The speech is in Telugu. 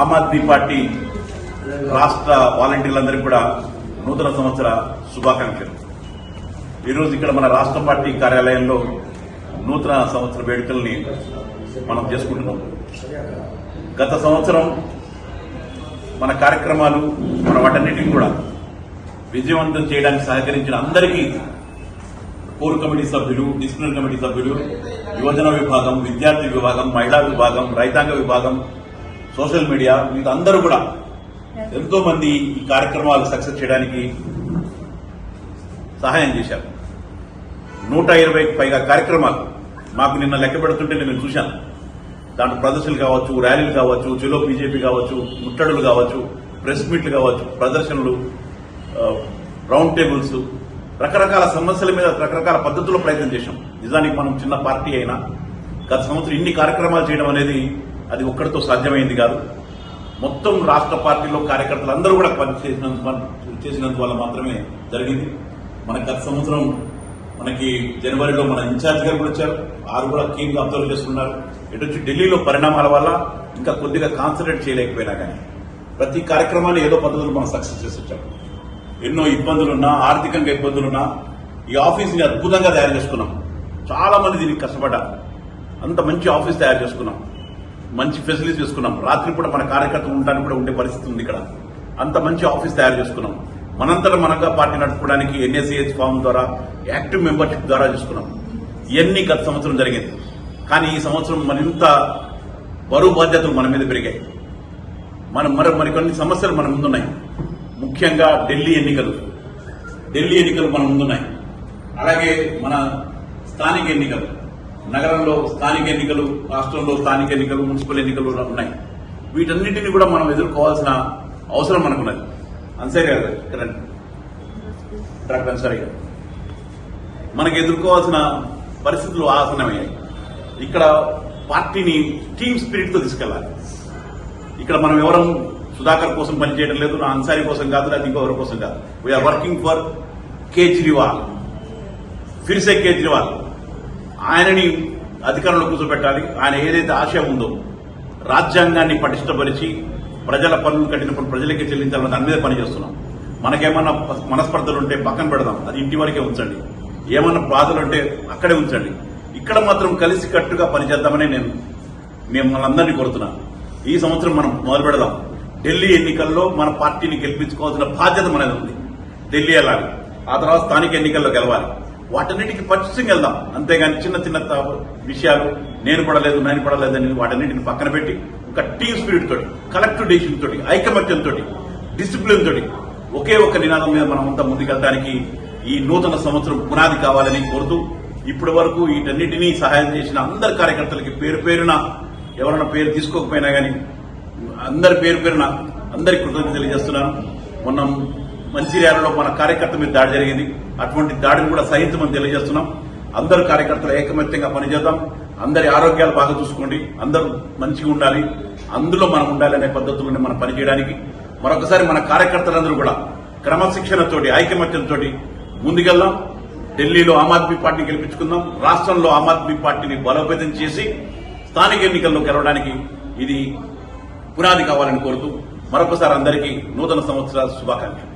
ఆమ్ ఆద్మీ పార్టీ రాష్ట్ర వాలంటీర్లందరికీ కూడా నూతన సంవత్సర శుభాకాంక్షలు. ఈరోజు ఇక్కడ మన రాష్ట్ర పార్టీ కార్యాలయంలో నూతన సంవత్సర వేడుకల్ని మనం చేసుకుంటున్నాం. గత సంవత్సరం మన కార్యక్రమాలు మన వాటన్నిటిని కూడా విజయవంతం చేయడానికి సహకరించిన అందరికీ కోర్ కమిటీ సభ్యులు డిసిప్లినరీ కమిటీ సభ్యులు యువజన విభాగం విద్యార్థి విభాగం మహిళా విభాగం రైతాంగ విభాగం సోషల్ మీడియా వీళ్ళందరూ అందరూ కూడా ఎంతో మంది ఈ కార్యక్రమాలు సక్సెస్ చేయడానికి సహాయం చేశారు. నూట ఇరవైకి పైగా కార్యక్రమాలు మాకు నిన్న లెక్క పెడుతుంటే నేను చూశాను. దాంట్లో ప్రదర్శనలు కావచ్చు ర్యాలీలు కావచ్చు చెలో బీజేపీ కావచ్చు ముట్టడులు కావచ్చు ప్రెస్ మీట్లు కావచ్చు ప్రదర్శనలు రౌండ్ టేబుల్స్ రకరకాల సమస్యల మీద రకరకాల పద్ధతుల్లో ప్రయత్నం చేశాం. నిజానికి మనం చిన్న పార్టీ అయినా గత సంవత్సరం ఇన్ని కార్యక్రమాలు చేయడం అనేది అది ఒక్కడితో సాధ్యమైంది కాదు. మొత్తం రాష్ట్ర పార్టీలో కార్యకర్తలు అందరూ కూడా పనిచేసినందు చేసినందువల్ల మాత్రమే జరిగింది. మన గత సంవత్సరం మనకి జనవరిలో మన ఇన్ఛార్జ్ గారు కూడా వచ్చారు. వారు కూడా కీమ్ అబ్జర్వ్ చేస్తున్నారు. ఇటు వచ్చి ఢిల్లీలో పరిణామాల వల్ల ఇంకా కొద్దిగా కాన్సన్ట్రేట్ చేయలేకపోయినా కానీ ప్రతి కార్యక్రమాన్ని ఏదో పద్ధతులు మనం సక్సెస్ చేసి వచ్చాం. ఎన్నో ఇబ్బందులున్నా ఆర్థికంగా ఇబ్బందులున్నా ఈ ఆఫీస్ని అద్భుతంగా తయారు చేసుకున్నాం. చాలా మంది దీనికి కష్టపడ్డారు. అంత మంచి ఆఫీస్ తయారు చేసుకున్నాం. మంచి ఫెసిలిటీస్ చేసుకున్నాం. రాత్రిపూట మన కార్యకర్తలు ఉండడానికి కూడా ఉండే పరిస్థితి ఉంది ఇక్కడ. అంత మంచి ఆఫీస్ తయారు చేసుకున్నాం. మనంతట మనగా పార్టీ నడుపుకోవడానికి ఎన్ఎస్ఏహెచ్ ఫామ్ ద్వారా యాక్టివ్ మెంబర్షిప్ ద్వారా చేసుకున్నాం. ఇవన్నీ గత సంవత్సరం జరిగింది. కానీ ఈ సంవత్సరం మరింత బరువు బాధ్యతలు మన మీద పెరిగాయి. మనం మరి మరికొన్ని సమస్యలు మన ముందున్నాయి. ముఖ్యంగా ఢిల్లీ ఎన్నికలు. ఢిల్లీ ఎన్నికలు మన ముందున్నాయి. అలాగే మన స్థానిక ఎన్నికలు. నగరంలో స్థానిక ఎన్నికలు రాష్ట్రంలో స్థానిక ఎన్నికలు మున్సిపల్ ఎన్నికలు ఉన్నాయి. వీటన్నిటిని కూడా మనం ఎదుర్కోవాల్సిన అవసరం మనకున్నది. అన్సరీ గారు ఇక్కడ డాక్టర్ అన్సారీ గారు. మనకు ఎదుర్కోవాల్సిన పరిస్థితులు ఆసన్నమయ్యాయి. ఇక్కడ పార్టీని టీమ్ స్పిరిట్తో తీసుకెళ్ళాలి. ఇక్కడ మనం ఎవరం సుధాకర్ కోసం పనిచేయడం లేదు నా అన్సారీ కోసం కాదు లేదా ఇంకొకరి కోసం కాదు. We are working for Kejriwal. ఫిర్సే Kejriwal ఆయనని అధికారంలో కూర్చోబెట్టాలి. ఆయన ఏదైతే ఆశయం ఉందో రాజ్యాంగాన్ని పటిష్టపరిచి ప్రజల పన్నులు కట్టినప్పుడు ప్రజలకే చెల్లించాలని దాని మీద పనిచేస్తున్నాం. మనకేమన్నా మనస్పర్ధలు ఉంటే పక్కన పెడదాం. అది ఇంటి వరకే ఉంచండి. ఏమన్నా బాధలు ఉంటే అక్కడే ఉంచండి. ఇక్కడ మాత్రం కలిసి కట్టుగా పనిచేద్దామని నేను మిమ్మల్ని అందరినీ కోరుతున్నాను ఈ సంవత్సరం మనం మొదలు పెడదాం. ఢిల్లీ ఎన్నికల్లో మన పార్టీని గెలిపించుకోవాల్సిన బాధ్యత మనది ఉంది. ఢిల్లీ వెళ్ళాలి. ఆ తర్వాత స్థానిక ఎన్నికల్లో గెలవాలి. వాటన్నిటికి పచ్చితంగా వెళ్దాం. అంతేగాని చిన్న చిన్న విషయాలు నేను పడలేదు నేను పడలేదు అని వాటన్నిటిని పక్కన పెట్టి ఒక టీమ్ స్పిరిట్ తోటి కలెక్టివ్ డెసిషన్ తోటి ఐకమత్యం తోటి డిసిప్లిన్ తోటి ఒకే ఒక నినాదం మీద మనం అంతా ముందుకెళ్ళడానికి ఈ నూతన సంవత్సరం పునాది కావాలని కోరుతూ ఇప్పటి వరకు వీటన్నిటినీ సహాయం చేసిన అందరి కార్యకర్తలకి పేరు పేరున ఎవరైనా పేరు తీసుకోకపోయినా కానీ అందరి పేరు పేరున అందరికి కృతజ్ఞత తెలియజేస్తున్నాను. మొన్న మంచిర్యాలలో మన కార్యకర్త మీద దాడి జరిగింది. అటువంటి దాడిని కూడా సహించమని తెలియజేస్తున్నాం. అందరు కార్యకర్తలు ఏకమత్యంగా పనిచేద్దాం. అందరి ఆరోగ్యాలు బాగా చూసుకోండి. అందరూ మంచిగా ఉండాలి. అందులో మనం ఉండాలి అనే పద్ధతులను మనం పనిచేయడానికి. మరొకసారి మన కార్యకర్తలందరూ కూడా క్రమశిక్షణతోటి ఐకమత్యంతో ముందుకెళ్దాం. ఢిల్లీలో ఆమ్ ఆద్మీ పార్టీని గెలిపించుకుందాం. రాష్ట్రంలో ఆమ్ ఆద్మీ పార్టీని బలోపేతం చేసి స్థానిక ఎన్నికల్లో గెలవడానికి ఇది పునాది కావాలని కోరుతూ మరొకసారి అందరికీ నూతన సంవత్సర శుభాకాంక్షలు.